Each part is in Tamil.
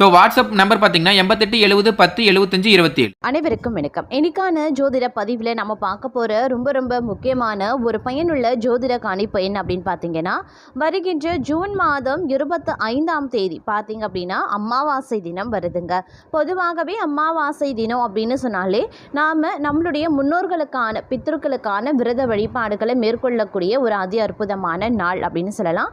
ஸோ வாட்ஸ்அப் நம்பர் பார்த்தீங்கன்னா எண்பத்தெட்டு எழுபது பத்து எழுபத்தஞ்சு இருபத்தி ஏழு அனைவருக்கும் வணக்கம். இன்னைக்கான ஜோதிட பதிவில் நம்ம பார்க்க போகிற ரொம்ப ரொம்ப முக்கியமான ஒரு பயனுள்ள ஜோதிட காணி என்ன அப்படின்னு பார்த்தீங்கன்னா வருகின்ற ஜூன் மாதம் இருபத்தி ஐந்தாம் தேதி பார்த்தீங்க அப்படின்னா அமாவாசை தினம் வருதுங்க. பொதுவாகவே அமாவாசை தினம் அப்படின்னு சொன்னாலே நாம் நம்மளுடைய முன்னோர்களுக்கான பித்தர்களுக்கான விரத வழிபாடுகளை மேற்கொள்ளக்கூடிய ஒரு அதி அற்புதமான நாள் அப்படின்னு சொல்லலாம்.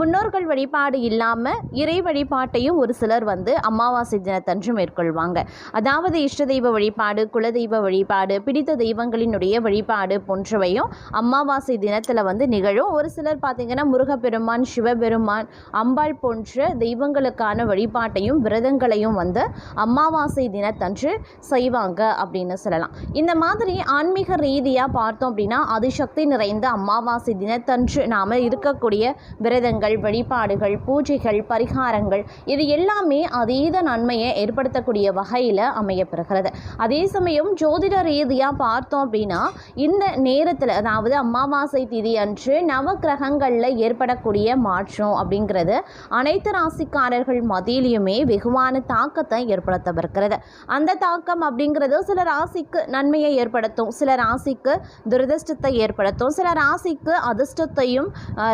முன்னோர்கள் வழிபாடு இல்லாமல் இறை வழிபாட்டையும் ஒரு சிலர் வந்து வந்து அமாவாசை தினத்தன்று மேற்கொள்வாங்க. அதாவது இஷ்ட தெய்வ வழிபாடு குலதெய்வ வழிபாடு பிடித்த தெய்வங்களினுடைய வழிபாடு போன்றவையும் அமாவாசை தினத்தில் வந்து நிகழும். ஒரு சிலர் பார்த்தீங்கன்னா முருகப்பெருமான் சிவபெருமான் அம்பாள் போன்ற தெய்வங்களுக்கான வழிபாட்டையும் விரதங்களையும் வந்து அமாவாசை தினத்தன்று செய்வாங்க அப்படின்னு சொல்லலாம். இந்த மாதிரி ஆன்மீக ரீதியாக பார்த்தோம் அப்படின்னா அதிசக்தி நிறைந்த அமாவாசை தினத்தன்று நாம் இருக்கக்கூடிய விரதங்கள் வழிபாடுகள் பூஜைகள் பரிகாரங்கள் இது எல்லாமே அதீத நன்மையை ஏற்படுத்தக்கூடிய வகையில் அமையப்பெறுகிறது. அதே சமயம் ஜோதிட ரீதியாக பார்த்தோம் அப்படின்னா இந்த நேரத்தில் அதாவது அமாவாசை திதி அன்று நவகிரகங்களில் ஏற்படக்கூடிய மாற்றம் அப்படிங்கிறது அனைத்து ராசிக்காரர்கள் மத்தியிலையுமே வெகுவான தாக்கத்தை ஏற்படுத்தவிருக்கிறது. அந்த தாக்கம் அப்படிங்கிறது சில ராசிக்கு நன்மையை ஏற்படுத்தும் சில ராசிக்கு துரதிர்ஷ்டத்தை ஏற்படுத்தும் சில ராசிக்கு அதிர்ஷ்டத்தையும்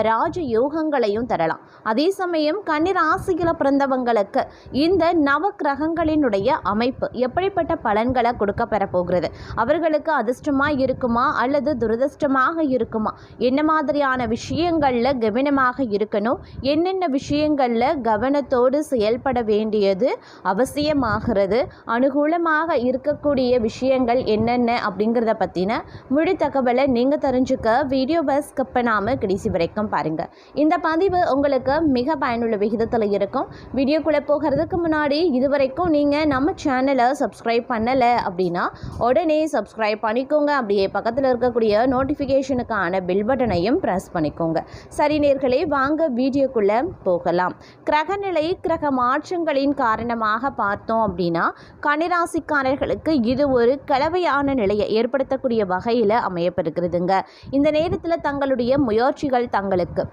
ராஜ யோகங்களையும் தரலாம். அதே சமயம் கன்னி ராசியில் பிறந்தவங்களுக்கு இந்த நவ கிரகங்களினுடைய அமைப்பு எப்படிப்பட்ட பலன்களை கொடுக்க போகிறது அவர்களுக்கு அதிர்ஷ்டமாக இருக்குமா? அல்லது துரதிர்ஷ்டமாக இருக்குமா? என்ன மாதிரியான விஷயங்களில் கவனமாக இருக்கணும்? என்னென்ன விஷயங்களில் கவனத்தோடு செயல்பட வேண்டியது அவசியமாகிறது? அனுகூலமாக இருக்கக்கூடிய விஷயங்கள் என்னென்ன அப்படிங்கிறத பற்றின முழு தகவலை நீங்கள் தெரிஞ்சுக்க வீடியோவை ஸ்கிப் பண்ணாமல் கடைசி வரைக்கும் பாருங்கள் இந்த பதிவு உங்களுக்கு மிக பயனுள்ள விகிதத்தில் இருக்கும். வீடியோக்குள்ளே போகிறதுக்கு முன்னாடி இதுவரைக்கும் நீங்கள் நம்ம சேனலை சப்ஸ்கிரைப் பண்ணலை அப்படின்னா உடனே சப்ஸ்கிரைப் பண்ணிக்கோங்க. அப்படியே பக்கத்தில் இருக்கக்கூடிய நோட்டிஃபிகேஷனுக்கான பில் பட்டனையும் ப்ரெஸ் பண்ணிக்கோங்க. சரி நேர்களே வாங்க வீடியோக்குள்ளே போகலாம். கிரகநிலை கிரக மாற்றங்களின் காரணமாக பார்த்தோம் அப்படின்னா கனிராசிக்காரர்களுக்கு இது ஒரு கலவையான நிலையை ஏற்படுத்தக்கூடிய வகையில் அமையப்பெறுகிறதுங்க இந்த நேரத்தில் தங்களுடைய முயற்சிகள் தங்களுக்கு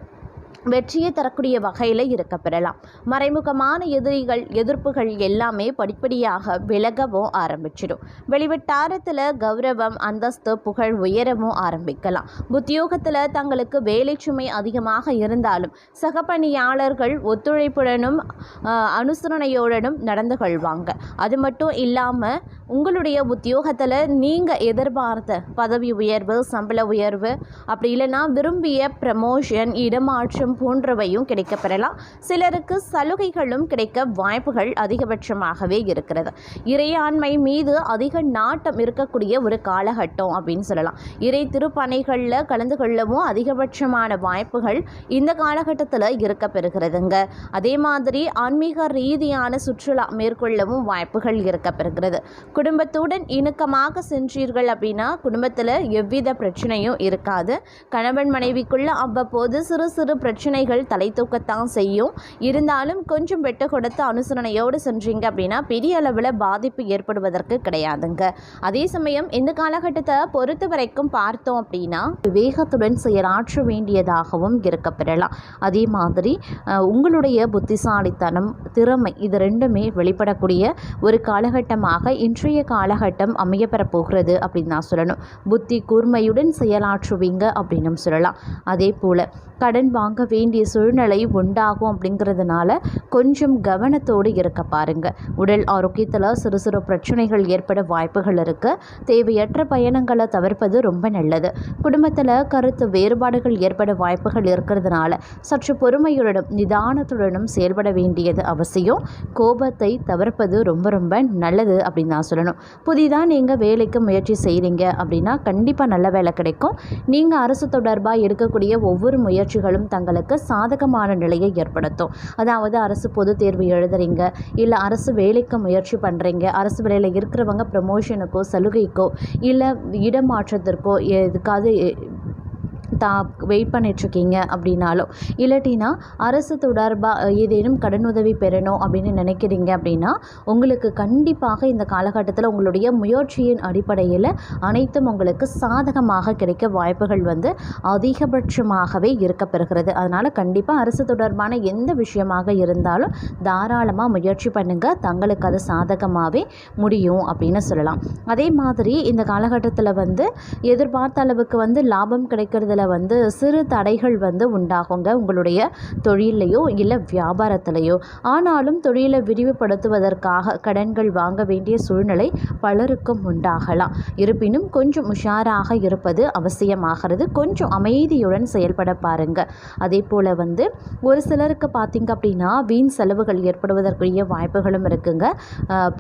வெற்றியை தரக்கூடிய வகையில் இருக்க பெறலாம். மறைமுகமான எதிரிகள் எதிர்ப்புகள் எல்லாமே படிப்படியாக விலகவும் ஆரம்பிச்சிடும். வெளிவட்டாரத்தில் கௌரவம் அந்தஸ்து புகழ் உயரவும் ஆரம்பிக்கலாம். உத்தியோகத்தில் தங்களுக்கு வேலை சுமை அதிகமாக இருந்தாலும் சக பணியாளர்கள் ஒத்துழைப்புடனும் அனுசரணையுடனும் நடந்து கொள்வாங்க. அது மட்டும் இல்லாமல் உங்களுடைய உத்தியோகத்தில் நீங்கள் எதிர்பார்த்த பதவி உயர்வு சம்பள உயர்வு அப்படி இல்லைன்னா விரும்பிய ப்ரமோஷன் இடமாற்றம் போன்றவையும் கிடைக்கப்பெறலாம். சிலருக்கு சலுகைகளும் கிடைக்க வாய்ப்புகள் அதிகபட்சமாகவே இருக்கிறது. இறையாண்மை மீது அதிக நாட்டம் இருக்கக்கூடிய ஒரு காலகட்டம் அப்படின்னு சொல்லலாம். இறை திருப்பணைகளில் கலந்து கொள்ளவும் அதிகபட்சமான வாய்ப்புகள் இந்த காலகட்டத்தில் இருக்க பெறுகிறதுங்க அதே மாதிரி ஆன்மீக ரீதியான சுற்றுலா மேற்கொள்ளவும் வாய்ப்புகள் இருக்க பெறுகிறது குடும்பத்துடன் இணக்கமாக சென்றீர்கள் அப்படின்னா குடும்பத்தில் எவ்வித பிரச்சனையும் இருக்காது. கணவன் மனைவிக்குள்ள அவ்வப்போது சிறு சிறு பிரச்சனை பிரச்சனைகள் தலை தூக்கத்தான் செய்யும். இருந்தாலும் கொஞ்சம் வெட்டு கொடுத்து அனுசரணையோடு சென்றீங்க அப்படின்னா பெரிய அளவில் பாதிப்பு ஏற்படுவதற்கு கிடையாதுங்க. அதே சமயம் இந்த காலகட்டத்தை பொறுத்த வரைக்கும் பார்த்தோம் அப்படின்னா வேகத்துடன் செயலாற்ற வேண்டியதாகவும் இருக்க பெறலாம். அதே மாதிரி உங்களுடைய புத்திசாலித்தனம் திறமை இது ரெண்டுமே வெளிப்படக்கூடிய ஒரு காலகட்டமாக இன்றைய காலகட்டம் அமையப்பெறப் போகிறது அப்படின்னு நான் சொல்லணும். புத்தி கூர்மையுடன் செயலாற்றுவீங்க அப்படின்னும் சொல்லலாம். அதே போல் கடன் வாங்க வேண்டிய சூழ்நிலை உண்டாகும் அப்படிங்கிறதுனால கொஞ்சம் கவனத்தோடு இருக்க பாருங்கள் உடல் ஆரோக்கியத்தில் சிறு சிறு பிரச்சனைகள் ஏற்பட வாய்ப்புகள் இருக்குது தேவையற்ற பயணங்களை தவிர்ப்பது ரொம்ப நல்லது. குடும்பத்தில் கருத்து வேறுபாடுகள் ஏற்பட வாய்ப்புகள் இருக்கிறதுனால சற்று பொறுமையுடனும் நிதானத்துடனும் செயல்பட வேண்டியது அவசியம். கோபத்தை தவிர்ப்பது ரொம்ப ரொம்ப நல்லது அப்படின்னு நான் சொல்லணும். புதிதாக நீங்கள் வேலைக்கு முயற்சி செய்கிறீங்க அப்படின்னா கண்டிப்பாக நல்ல வேலை கிடைக்கும். நீங்கள் அரசு தொடர்பாக எடுக்கக்கூடிய ஒவ்வொரு முயற்சிகளும் தங்களுக்கு சாதகமான நிலையை ஏற்படுத்தும். அதாவது அரசு பொது தேர்வு எழுதுறீங்க இல்லை அரசு வேலைக்கு முயற்சி பண்ணுறீங்க அரசு வேலையில் இருக்கிறவங்க ப்ரமோஷனுக்கோ சலுகைக்கோ இல்லை இடமாற்றத்திற்கோ எதுக்காவது தா வெயிட் பண்ணிகிட்ருக்கீங்க அப்படின்னாலும் இல்லாட்டினா அரசு தொடர்பாக ஏதேனும் கடனுதவி பெறணும் அப்படின்னு நினைக்கிறீங்க அப்படின்னா உங்களுக்கு கண்டிப்பாக இந்த காலகட்டத்தில் உங்களுடைய முயற்சியின் அடிப்படையில் அனைத்தும் உங்களுக்கு சாதகமாக கிடைக்க வாய்ப்புகள் வந்து அதிகபட்சமாகவே இருக்கப்பெறுகிறது அதனால் கண்டிப்பாக அரசு தொடர்பான எந்த விஷயமாக இருந்தாலும் தாராளமாக முயற்சி பண்ணுங்கள் தங்களுக்கு அது சாதகமாகவே முடியும் அப்படின்னு சொல்லலாம். அதே மாதிரி இந்த காலகட்டத்தில் வந்து எதிர்பார்த்த அளவுக்கு வந்து லாபம் அதில் வந்து சிறு தடைகள் வந்து உண்டாகுங்க. உங்களுடைய தொழிலையோ இல்லை வியாபாரத்திலையோ. ஆனாலும் தொழிலை விரிவுபடுத்துவதற்காக கடன்கள் வாங்க வேண்டிய சூழ்நிலை பலருக்கும் உண்டாகலாம். இருப்பினும் கொஞ்சம் உஷாராக இருப்பது அவசியமாகிறது. கொஞ்சம் அமைதியுடன் செயல்பட பாருங்க. அதே போல் வந்து ஒரு சிலருக்கு பார்த்தீங்க அப்படின்னா வீண் செலவுகள் ஏற்படுவதற்குரிய வாய்ப்புகளும் இருக்குங்க.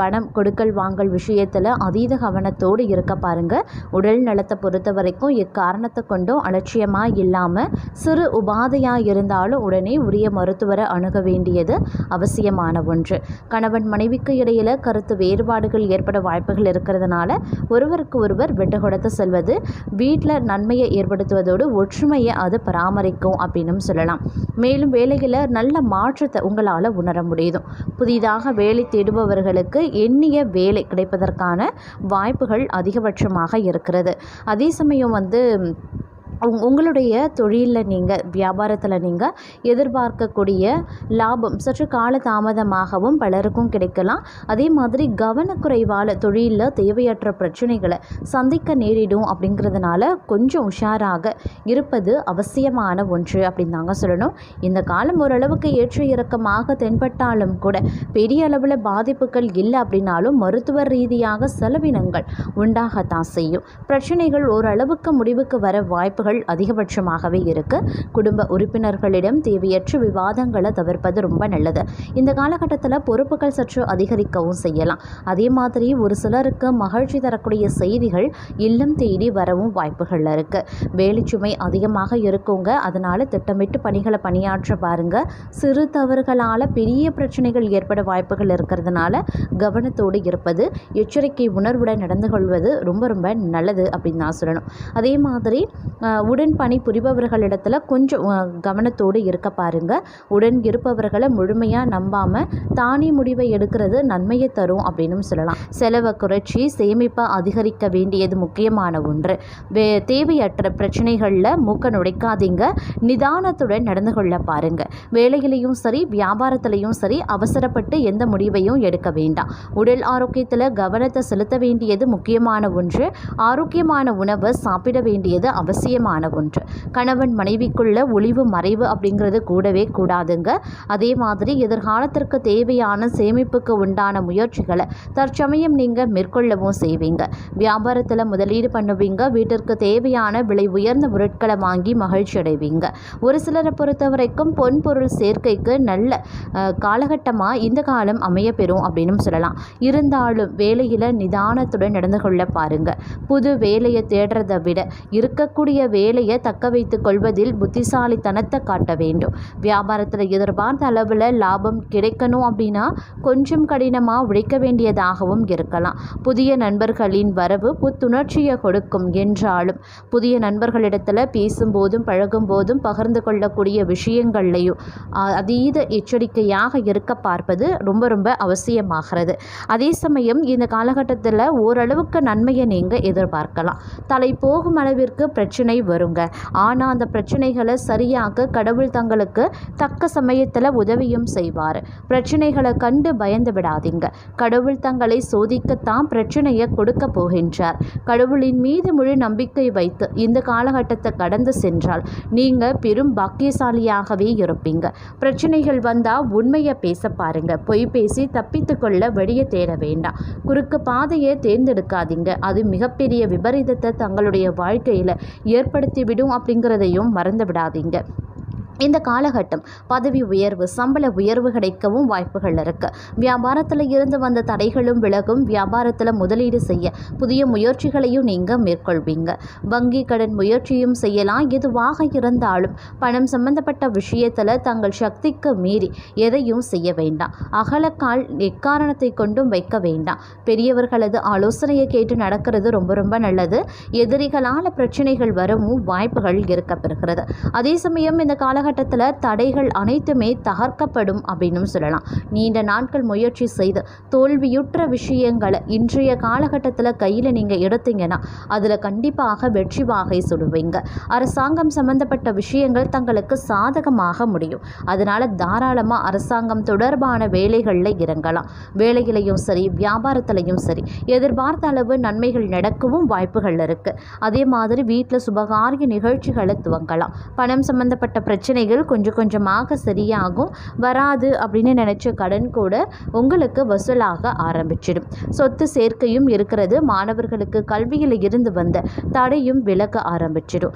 பணம் கொடுக்கல் வாங்கல் விஷயத்தில் அதீத கவனத்தோடு இருக்க பாருங்க. உடல் நலத்தை பொறுத்த வரைக்கும் எக்காரணத்தை கொண்டும் அலட்சியமாக இல்லாமல் சிறு உபாதையாக இருந்தாலும் உடனே உரிய மருத்துவரை அணுக வேண்டியது அவசியமான ஒன்று. கணவன் மனைவிக்கு இடையில் கருத்து வேறுபாடுகள் ஏற்பட வாய்ப்புகள் இருக்கிறதுனால ஒருவருக்கு ஒருவர் விட்டு கொடுத்து செல்வது வீட்டில் நன்மையை ஏற்படுத்துவதோடு ஒற்றுமையை அது பராமரிக்கும் அப்படின்னும் சொல்லலாம். மேலும் வேலையில் நல்ல மாற்றத்தை உங்களால் உணர முடியும் புதிதாக வேலை தேடுபவர்களுக்கு எண்ணிய வேலை கிடைப்பதற்கான வாய்ப்புகள் அதிகபட்சமாக இருக்கிறது. அதே சமயம் வந்து உங்களுடைய தொழிலில் நீங்கள் வியாபாரத்தில் நீங்கள் எதிர்பார்க்கக்கூடிய லாபம் சற்று கால தாமதமாகவும் பலருக்கும் கிடைக்கலாம். அதே மாதிரி கவனக்குறைவால் தொழிலில் தேவையற்ற பிரச்சனைகளை சந்திக்க நேரிடும் அப்படிங்கிறதுனால கொஞ்சம் உஷாராக இருப்பது அவசியமான ஒன்று அப்படின்னு தாங்க சொல்லணும். இந்த காலம் ஓரளவுக்கு ஏற்ற இறக்கமாக தென்பட்டாலும் கூட பெரிய அளவில் பாதிப்புகள் இல்லை அப்படின்னாலும் மருத்துவ ரீதியாக செலவினங்கள் உண்டாகத்தான் செய்யும். பிரச்சனைகள் ஓரளவுக்கு முடிவுக்கு வர வாய்ப்புகள் அதிகபட்சமாகவே இருக்கு. குடும்ப உறுப்பினர்களிடம் தேவையற்ற விவாதங்களை தவிர்ப்பது ரொம்ப நல்லது. இந்த காலகட்டத்தில் பொறுப்புகள் சற்று அதிகரிக்கவும் செய்யலாம். அதே மாதிரி ஒரு சிலருக்கு மகிழ்ச்சி தரக்கூடிய செய்திகள் இல்லம் தேடி வரவும் வாய்ப்புகள் இருக்கு. வேலைச்சுமை அதிகமாக இருக்குங்க. அதனால திட்டமிட்டு பணிகளை பணியாற்ற பாருங்க. சிறு தவறுகளால் பெரிய பிரச்சனைகள் ஏற்பட வாய்ப்புகள் இருக்கிறதுனால கவனத்தோடு இருப்பது எச்சரிக்கை உணர்வுடன் நடந்து கொள்வது ரொம்ப ரொம்ப நல்லது அப்படின்னு நான் சொல்லணும். அதே மாதிரி உடன் பணி புரிபவர்களிடத்தில் கொஞ்சம் கவனத்தோடு இருக்க பாருங்கள் உடன் இருப்பவர்களை முழுமையாக நம்பாமல் தானே முடிவை எடுக்கிறது நன்மையை தரும் அப்படின்னும் சொல்லலாம். செலவை குறைச்சி சேமிப்பை அதிகரிக்க வேண்டியது முக்கியமான ஒன்று. வே தேவையற்ற பிரச்சனைகளில் மூக்க நுழைக்காதீங்க. நிதானத்துடன் நடந்து கொள்ள பாருங்கள் வேலையிலையும் சரி வியாபாரத்திலையும் சரி அவசரப்பட்டு எந்த முடிவையும் எடுக்க வேண்டாம். உடல் ஆரோக்கியத்தில் கவனத்தை செலுத்த வேண்டியது முக்கியமான ஒன்று. ஆரோக்கியமான உணவை சாப்பிட வேண்டியது அவசியமான ஒன்று. கணவன் மனைவிக்குள்ள ஒளிவு மறைவு அப்படிங்கிறது கூடவே கூடாதுங்க. அதே மாதிரி எதிர்காலத்திற்கு தேவையான சேமிப்புக்கு உண்டான முயற்சிகளை தற்சமயம் நீங்கள் மேற்கொள்ளவும் செய்வீங்க. வியாபாரத்தில் முதலீடு பண்ணுவீங்க. வீட்டிற்கு தேவையான விலை உயர்ந்த பொருட்களை வாங்கி மகிழ்ச்சி அடைவீங்க. ஒரு சிலரை பொறுத்த வரைக்கும் பொன் பொருள் சேர்க்கைக்கு நல்ல காலகட்டமாக இந்த காலம் அமைய பெறும் அப்படின்னு சொல்லலாம். இருந்தாலும் வேலையில் நிதானத்துடன் நடந்து கொள்ள பாருங்க. புது வேலையை தேடுறதை விட இருக்கக்கூடிய வேலையை தக்க வைத்து கொள்வதில் புத்திசாலித்தனத்தை காட்ட வேண்டும். வியாபாரத்தில் எதிர்பார்த்த அளவில் லாபம் கிடைக்கணும் அப்படின்னா கொஞ்சம் கடினமாக உழைக்க வேண்டியதாகவும் இருக்கலாம். புதிய நண்பர்களின் வரவு புத்துணர்ச்சியை கொடுக்கும் என்றாலும் புதிய நண்பர்களிடத்தில் பேசும்போதும் பழகும்போதும் பகிர்ந்து கொள்ளக்கூடிய விஷயங்கள்லையும் அதீத எச்சரிக்கையாக இருக்க பார்ப்பது ரொம்ப ரொம்ப அவசியமாகிறது. அதே சமயம் இந்த காலகட்டத்தில் ஓரளவுக்கு நன்மையை நீங்கள் எதிர்பார்க்கலாம். தலை போகும் அளவிற்கு பிரச்சனை வருங்க. ஆனால் அந்த பிரச்சனைகளை சரியாக்க கடவுள் தங்களுக்கு தக்க சமயத்தில் உதவியும் செய்வார். பிரச்சனைகளை கண்டு பயந்து விடாதீங்க. கடவுள் தங்களை சோதிக்கத்தான் பிரச்சனையை கொடுக்க போகின்றார். கடவுளின் மீது முழு நம்பிக்கை வைத்து இந்த காலகட்டத்தை கடந்து சென்றால் நீங்கள் பெரும் பாக்கியசாலியாகவே இருப்பீங்க. பிரச்சனைகள் வந்தால் உண்மையை பேச பாருங்க. பொய் பேசி தப்பித்து கொள்ள வழியை தேட வேண்டாம். குறுக்கு பாதையை தேர்ந்தெடுக்காதீங்க. அது மிகப்பெரிய விபரீதத்தை தங்களுடைய வாழ்க்கையில் ஏற்படுத்திவிடும் அப்படிங்கிறதையும் மறந்து விடாதீங்க இந்த காலகட்டம் பதவி உயர்வு சம்பள உயர்வு கிடைக்கவும் வாய்ப்புகள் இருக்கு. வியாபாரத்தில் இருந்து வந்த தடைகளும் விலகும். வியாபாரத்தில் முதலீடு செய்ய புதிய முயற்சிகளையும் நீங்கள் மேற்கொள்வீங்க. வங்கி கடன் முயற்சியும் செய்யலாம். எதுவாக இருந்தாலும் பணம் சம்பந்தப்பட்ட விஷயத்தில் தங்கள் சக்திக்கு மீறி எதையும் செய்ய வேண்டாம். அகலக்கால் எக்காரணத்தை கொண்டும் வைக்க வேண்டாம். பெரியவர்களது ஆலோசனையை கேட்டு நடக்கிறது ரொம்ப ரொம்ப நல்லது. எதிரிகளால் பிரச்சனைகள் வரவும் வாய்ப்புகள் இருக்கப்பெறுகிறது. அதே சமயம் இந்த காலகட்டத்தில் தடைகள் அனைத்துமே தகர்க்கப்படும் அப்படின்னு சொல்லலாம். நீண்ட நாட்கள் முயற்சி செய்து தோல்வியுற்ற விஷயங்களை இன்றைய காலகட்டத்தில் கையில் நீங்கள் எடுத்தீங்கன்னா அதில் கண்டிப்பாக வெற்றி வாகை சுடுவீங்க. அரசாங்கம் சம்பந்தப்பட்ட விஷயங்கள் தங்களுக்கு சாதகமாக முடியும். அதனால் தாராளமாக அரசாங்கம் தொடர்பான வேலைகளில் இறங்கலாம். வேலையிலையும் சரி வியாபாரத்திலையும் சரி எதிர்பார்த்த அளவு நன்மைகள் நடக்கவும் வாய்ப்புகள் இருக்குது அதே மாதிரி வீட்டில் சுபகாரிய நிகழ்ச்சிகளை துவங்கலாம். பணம் சம்பந்தப்பட்ட பிரச்சனைகள் கொஞ்சம் கொஞ்சமாக சரியாகும் வராது அப்படின்னு நினச்ச கடன் கூட உங்களுக்கு வசூலாக ஆரம்பிச்சிடும். சொத்து சேர்க்கையும் இருக்கிறது. மாணவர்களுக்கு கல்வியில் இருந்து வந்த தடையும் விலக ஆரம்பிச்சிடும்.